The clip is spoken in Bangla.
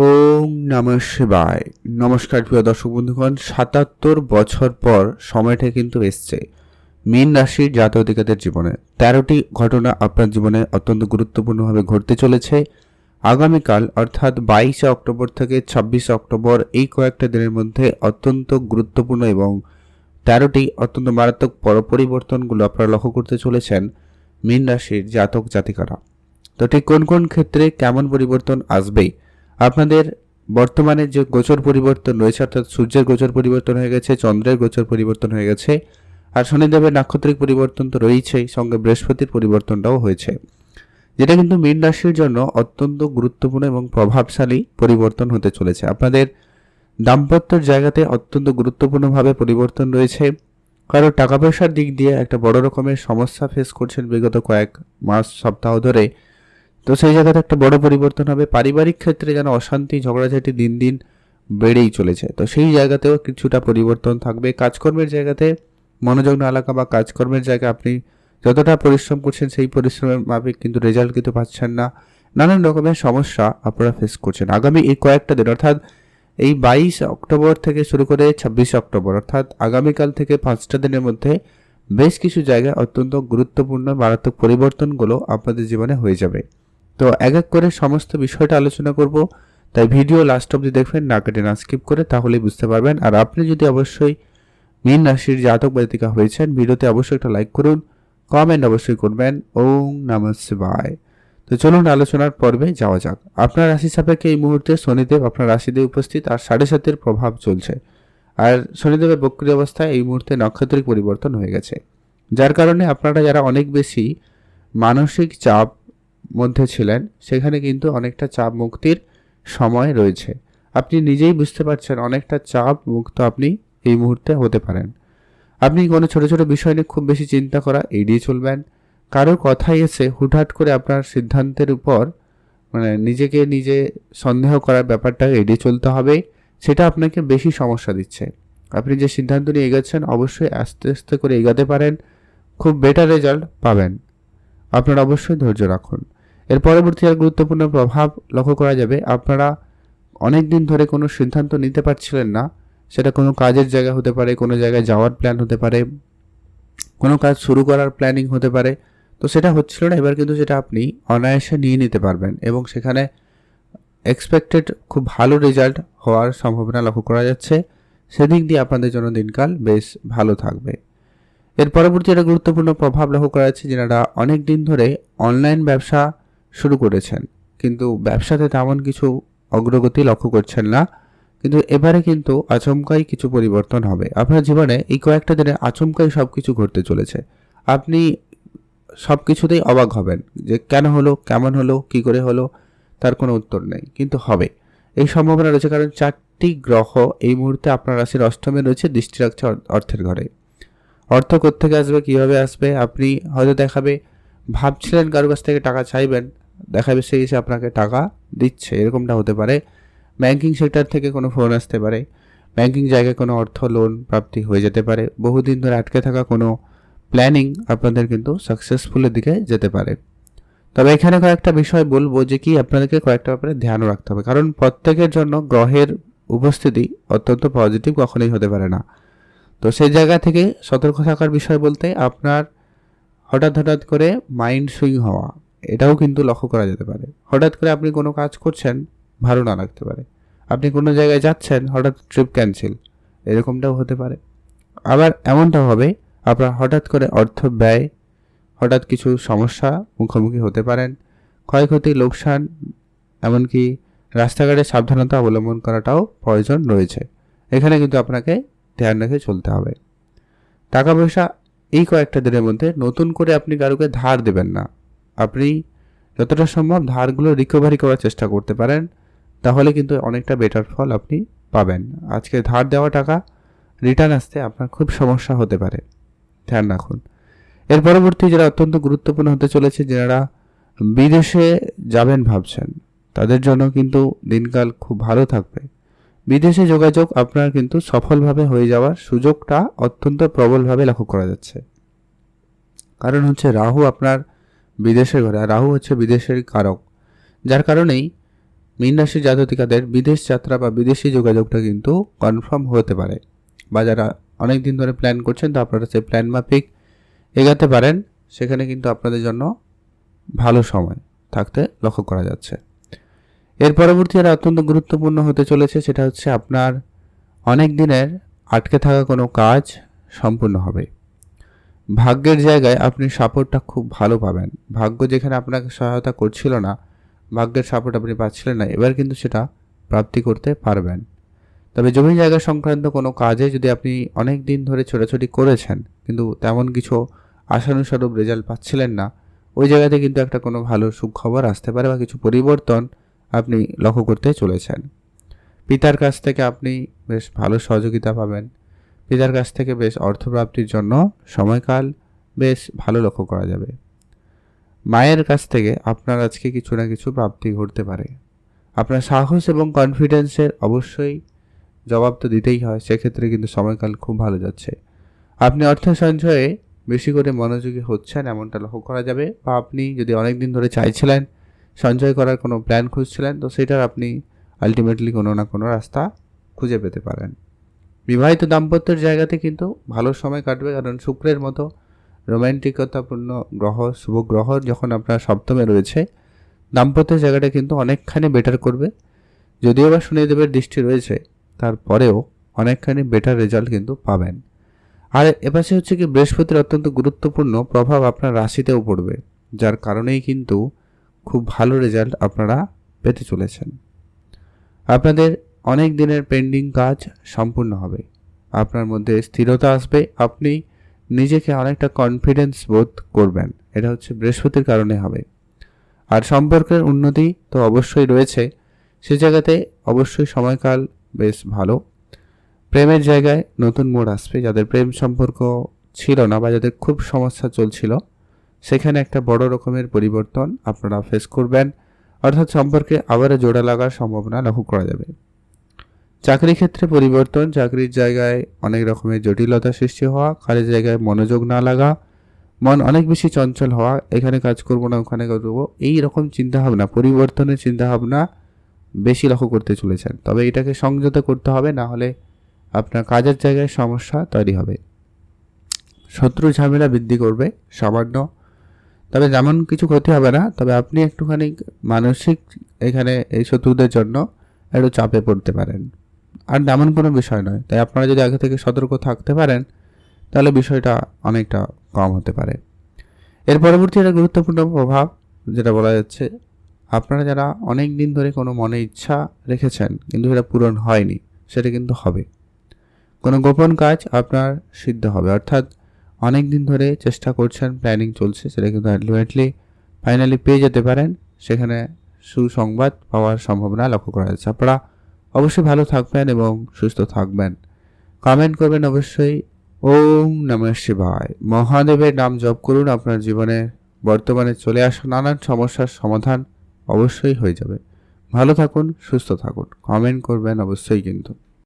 ওম নমঃ শিবায়। নমস্কার প্রিয় দর্শক বন্ধুগণ, সাতাত্তর বছর পর সময়টা কিন্তু এসছে। মীন রাশির জাতক জীবনে। তেরোটি ঘটনা আপনার জীবনে অত্যন্ত গুরুত্বপূর্ণভাবে ঘটতে চলেছে। আগামীকাল, অর্থাৎ বাইশে অক্টোবর থেকে ছাব্বিশে অক্টোবর, এই কয়েকটা দিনের মধ্যে অত্যন্ত গুরুত্বপূর্ণ এবং তেরোটি অত্যন্ত মারাত্মক পর পরিবর্তনগুলো আপনারা লক্ষ্য করতে চলেছেন মীন রাশির জাতক জাতিকারা। তো ঠিক কোন কোন ক্ষেত্রে কেমন পরিবর্তন আসবেই? আপনাদের বর্তমানে যে গোচর পরিবর্তন রয়েছে, অর্থাৎ সূর্যের গোচর পরিবর্তন হয়ে গেছে, চন্দ্রের গোচর পরিবর্তন হয়ে গেছে, আর শনিদেবের নাক্ষত্রিক পরিবর্তন তো রয়েছেই, সঙ্গে বৃহস্পতির পরিবর্তনটাও হয়েছে। যেটা কিন্তু মীন রাশির জন্য অত্যন্ত গুরুত্বপূর্ণ এবং প্রভাবশালী পরিবর্তন হতে চলেছে। আপনাদের দাম্পত্যর জায়গাতে অত্যন্ত গুরুত্বপূর্ণভাবে পরিবর্তন রয়েছে। কারও টাকা পয়সার দিক দিয়ে একটা বড় রকমের সমস্যা ফেস করছেন বিগত কয়েক মাস, সপ্তাহ ধরে। তো সেই জায়গাতে একটা বড় পরিবর্তন হবে। পারিবারিক ক্ষেত্রে যেন অশান্তি, ঝগড়াঝাটি দিন দিন বেড়েই চলেছে। তো সেই জায়গাতেও কিছুটা পরিবর্তন থাকবে। কাজকর্মের জায়গাতে মনোযোগ না বা কাজকর্মের জায়গায় আপনি যতটা পরিশ্রম করছেন, সেই পরিশ্রমের মাপে কিন্তু রেজাল্ট কিন্তু পাচ্ছেন না। নানান রকমের সমস্যা আপনারা ফেস করছেন। আগামী এই কয়েকটা দিন, অর্থাৎ এই বাইশ অক্টোবর থেকে শুরু করে ছাব্বিশে অক্টোবর, অর্থাৎ আগামীকাল থেকে পাঁচটা দিনের মধ্যে বেশ কিছু জায়গায় অত্যন্ত গুরুত্বপূর্ণ মারাত্মক পরিবর্তনগুলো আপনাদের জীবনে হয়ে যাবে। তো এক এক করে সমস্ত বিষয়টা আলোচনা করব। তাই ভিডিও লাস্ট অবধি দেখবেন, না কেটে না স্কিপ করে, তাহলেই বুঝতে পারবেন। আর আপনি যদি অবশ্যই মীন রাশির জাতক বাতিকা হয়েছেন, ভিডিওতে অবশ্যই একটা লাইক করুন কমেন্ট অবশ্যই করবেন। ওম নম তো চলুন আলোচনার পর্বে যাওয়া যাক। আপনার রাশি সাপেক্ষে এই মুহূর্তে শনিদেব আপনার রাশিতে উপস্থিত, আর সাড়ে সাতের প্রভাব চলছে। আর শনিদেবের বক্রী অবস্থায় এই মুহূর্তে নক্ষত্রিক পরিবর্তন হয়ে গেছে। যার কারণে আপনারা যারা অনেক বেশি মানসিক চাপ মধ্যে ছিলেন, সেখানে কিন্তু অনেকটা চাপ মুক্তির সময় রয়েছে। আপনি নিজেই বুঝতে পারছেন অনেকটা চাপ মুক্ত আপনি এই মুহূর্তে হতে পারেন। আপনি কোনো ছোট ছোট বিষয় নিয়ে খুব বেশি চিন্তা করা, এড়িয়ে চলবেন। কারোর কথাই এসে হুটহাট করে আপনার সিদ্ধান্তের উপর মানে নিজেকে নিজে সন্দেহ করার ব্যাপারটা এড়িয়ে চলতে হবে, সেটা আপনাকে বেশি সমস্যা দিচ্ছে। আপনি যে সিদ্ধান্ত নিয়ে এগোচ্ছেন, অবশ্যই আস্তে আস্তে করে এগাতে পারেন, খুব বেটার রেজাল্ট পাবেন। আপনারা অবশ্যই ধৈর্য রাখুন। এর পরবর্তী আর গুরুত্বপূর্ণ প্রভাব লক্ষ্য করা যাবে। আপনারা অনেক দিন ধরে কোনো সিদ্ধান্ত নিতে পারছিলেন না। সেটা কোনো কাজের জায়গা হতে পারে, কোনো জায়গায় যাওয়ার প্ল্যান হতে পারে, কোনো কাজ শুরু করার প্ল্যানিং হতে পারে। তো সেটা হচ্ছিল না, এবার কিন্তু সেটা আপনি অনায়াসে নিয়ে নিতে পারবেন এবং সেখানে এক্সপেক্টেড খুব ভালো রেজাল্ট হওয়ার সম্ভাবনা লক্ষ্য করা যাচ্ছে। সেদিক দিয়ে আপনাদের জন্য দিনকাল বেশ ভালো থাকবে। এর পরবর্তী একটা গুরুত্বপূর্ণ প্রভাব লক্ষ্য করা যাচ্ছে যেনারা অনেক দিন ধরে অনলাইন ব্যবসা শুরু করেছেন। কিন্তু ব্যবসাতে তেমন কিছু অগ্রগতি লক্ষ্য করছেন না। কিন্তু এবারে কিন্তু আচমকাই কিছু পরিবর্তন হবে। আপনার জীবনে এই কয়েকটা দিনে আচমকাই সব কিছু ঘটতে চলেছে। আপনি সব কিছুতেই অবাক হবেন যে কেন হলো, কেমন হলো, কি করে হলো, তার কোনো উত্তর নেই। কিন্তু হবে। এই সম্ভাবনা রয়েছে কারণ চারটি গ্রহ এই মুহূর্তে আপনার রাশির অষ্টমে রয়েছে, দৃষ্টি রাখছে অর্থের ঘরে। অর্থ কোথেকে আসবে, কীভাবে আসবে, আপনি হয়তো দেখাবে, ভাবছিলেন কারোর কাছ থেকে টাকা চাইবেন দেখাবে সে এসে আপনাকে টাকা দিচ্ছে, এরকমটা হতে পারে। ব্যাংকিং সেক্টর থেকে কোনো ফোন আসতে পারে। ব্যাংকিং জায়গায় কোনো অর্থ লোন প্রাপ্তি হয়ে যেতে পারে। বহুদিন ধরে আটকে থাকা কোনো প্ল্যানিং আপনাদের কিন্তু সাকসেসফুলের দিকে যেতে পারে। তবে এখানে কয়েকটা বিষয় বলব যে কি আপনাদেরকে কয়েকটা ব্যাপারে ধ্যানও রাখতে হবে। কারণ প্রত্যেকের জন্য গ্রহের উপস্থিতি অত্যন্ত পজিটিভ কখনোই হতে পারে না। তো সেই জায়গা থেকে সতর্ক থাকার বিষয় বলতে আপনার হঠাৎ হঠাৎ করে মাইন্ড সুইং হওয়া। এটাও কিন্তু লক্ষ্য করা যেতে পারে। হঠাৎ করে আপনি কোনো কাজ করছেন, ভালো না লাগতে পারে। আপনি কোনো জায়গায় যাচ্ছেন, হঠাৎ ট্রিপ ক্যান্সেল এরকমটাও হতে পারে। আবার এমনটাও হবে, আপনার হঠাৎ করে অর্থ ব্যয়, হঠাৎ কিছু সমস্যা মুখোমুখি হতে পারেন। ক্ষয়ক্ষতি, লোকসান, এমনকি রাস্তাঘাটে সাবধানতা অবলম্বন করাটাও প্রয়োজন রয়েছে। এখানে কিন্তু আপনাকে ধ্যান রেখে চলতে হবে। টাকা পয়সা এই কয়েকটা দিনের মধ্যে নতুন করে আপনি কারোকে ধার দেবেন না। আপনি যতটা সম্ভব ধারগুলো রিকভারি করার চেষ্টা করতে পারেন, তাহলে কিন্তু অনেকটা বেটার ফল আপনি পাবেন। আজকে ধার দেওয়া টাকা রিটার্ন আসতে আপনার খুব সমস্যা হতে পারে। ধ্যান রাখুন। এর পরবর্তী যারা অত্যন্ত গুরুত্বপূর্ণ হতে চলেছে, যারা বিদেশে যাবেন ভাবছেন, তাদের জন্য কিন্তু দিনকাল খুব ভালো থাকবে। বিদেশে যোগাযোগ আপনার কিন্তু সফলভাবে হয়ে যাওয়ার সুযোগটা অত্যন্ত প্রবলভাবে লক্ষ্য করা যাচ্ছে। কারণ হচ্ছে রাহু আপনার বিদেশের ঘরে রাহু হচ্ছে বিদেশের কারক। যার কারণেই মীন রাশির জাততিকাদের বিদেশ যাত্রা বা বিদেশি যোগাযোগটা কিন্তু কনফার্ম হতে পারে। বা যারা অনেক দিন ধরে প্ল্যান করছেন, তো আপনারা সেই প্ল্যান মাফিক এগাতে পারেন। সেখানে কিন্তু আপনাদের জন্য ভালো সময় থাকতে লক্ষ্য করা যাচ্ছে। এর পরবর্তী আর অত্যন্ত গুরুত্বপূর্ণ হতে চলেছে সেটা হচ্ছে আপনার অনেক দিনের আটকে থাকা কোনো কাজ সম্পূর্ণ হবে। ভাগ্যের জায়গায় আপনি সাপোর্টটা খুব ভালো পাবেন। ভাগ্য যেখানে আপনাকে সহায়তা করছিল না, ভাগ্যের সাপোর্ট আপনি পাচ্ছিলেন না, এবার কিন্তু সেটা প্রাপ্তি করতে পারবেন। তবে জমি জায়গা সংক্রান্ত কোনো কাজে যদি আপনি অনেক দিন ধরে ছোটাছুটি করেছেন, কিন্তু তেমন কিছু আশানুস্বরূপ রেজাল্ট পাচ্ছিলেন না, ওই জায়গাতে কিন্তু একটা কোনো ভালো সুখবর আসতে পারে বা কিছু পরিবর্তন আপনি লক্ষ্য করতে চলেছেন। পিতার কাছ থেকে আপনি বেশ ভালো সহযোগিতা পাবেন। পিতার কাছ থেকে বেশ অর্থপ্রাপ্তির জন্য সময়কাল বেশ ভালো লক্ষ্য করা যাবে। মায়ের কাছ থেকে আপনার আজকে কিছু না কিছু প্রাপ্তি ঘটতে পারে। আপনার সাহস এবং কনফিডেন্সের অবশ্যই জবাব তো দিতেই হয়, সেক্ষেত্রে কিন্তু সময়কাল খুব ভালো যাচ্ছে। আপনি অর্থ সঞ্চয়ে বেশি করে মনোযোগী হচ্ছেন, এমনটা লক্ষ্য করা যাবে। বা আপনি যদি অনেক দিন ধরে চাইছিলেন, সঞ্চয় করার কোনো প্ল্যান খুঁজছিলেন, তো সেটার আপনি আলটিমেটলি কোনো না কোনো রাস্তা খুঁজে পেতে পারেন। বিবাহিত দাম্পত্যের জায়গাতে কিন্তু ভালো সময় কাটবে, কারণ শুক্রের মতো রোম্যান্টিকতাপূর্ণ গ্রহ, শুভ গ্রহ যখন আপনার সপ্তমে রয়েছে, দাম্পত্যের জায়গাটা কিন্তু অনেকখানি বেটার করবে। যদিও বা শনিদেবের দৃষ্টি রয়েছে, তারপরেও অনেকখানি বেটার রেজাল্ট কিন্তু পাবেন। আর এপাশে হচ্ছে কি, বৃহস্পতির অত্যন্ত গুরুত্বপূর্ণ প্রভাব আপনার রাশিতেও পড়বে, যার কারণেই কিন্তু খুব ভালো রেজাল্ট আপনারা পেতে চলেছেন। আপনাদের অনেক দিনের পেন্ডিং কাজ সম্পূর্ণ হবে। আপনার মধ্যে স্থিরতা আসবে, আপনি নিজেকে অনেকটা কনফিডেন্স বোধ করবেন। এটা হচ্ছে বৃহস্পতির কারণে হবে। আর সম্পর্কের উন্নতি তো অবশ্যই রয়েছে। সে জায়গাতে অবশ্যই সময়কাল বেশ ভালো। প্রেমের জায়গায় নতুন মোড় আসবে। যাদের প্রেম সম্পর্ক ছিল না বা যাদের খুব সমস্যা চলছিল, সেখানে একটা বড় রকমের পরিবর্তন আপনারা ফেস করবেন। অর্থাৎ সম্পর্কে আবারও জোড়া লাগার সম্ভাবনা লক্ষ্য করা যাবে। চাকরি ক্ষেত্রে পরিবর্তন, চাকরির জায়গায় অনেক রকমের জটিলতা সৃষ্টি হওয়া কাজের জায়গায় মনোযোগ না লাগা, মন অনেক বেশি চঞ্চল হওয়া, এখানে কাজ করব না, ওখানে কাজ করব, এই রকম চিন্তাভাবনা, পরিবর্তনের চিন্তাভাবনা বেশি লক্ষ্য করতে চলেছেন। তবে এটাকে সংযত করতে হবে, না হলে আপনার কাজের জায়গায় সমস্যা তৈরি হবে। শত্রু ঝামেলা বৃদ্ধি করবে, সামান্য। তবে যেমন কিছু ক্ষতি হবে না, তবে আপনি একটুখানি মানসিক এখানে এই শত্রুদের জন্য একটু চাপে পড়তে পারেন। আর তেমন কোনো বিষয় নয়। তাই আপনারা যদি আগে থেকে সতর্ক থাকতে পারেন, তাহলে বিষয়টা অনেকটা কম হতে পারে। এর পরবর্তী একটা গুরুত্বপূর্ণ প্রভাব, যেটা বলা যাচ্ছে, আপনারা যারা অনেক দিন ধরে কোনো মনে ইচ্ছা রেখেছেন, কিন্তু সেটা পূরণ হয়নি, সেটা কিন্তু হবে। কোনো গোপন কাজ আপনার সিদ্ধ হবে। অর্থাৎ অনেক দিন ধরে চেষ্টা করছেন, প্ল্যানিং চলছে, সেটা কিন্তু আলটিমেটলি ফাইনালি পেয়ে যেতে পারেন। সেখানে সুসংবাদ পাওয়ার সম্ভাবনা লক্ষ্য করা যাচ্ছে। আপনারা অবশ্যই ভালো থাকবেন এবং সুস্থ থাকবেন। কমেন্ট করবেন অবশ্যই। ওম নমঃ শিবায়। মহাদেবের নাম জপ করুন, আপনার জীবনে বর্তমানে চলে আসা নানান সমস্যার সমাধান অবশ্যই হয়ে যাবে। ভালো থাকুন, সুস্থ থাকুন। কমেন্ট করবেন অবশ্যই কিন্তু।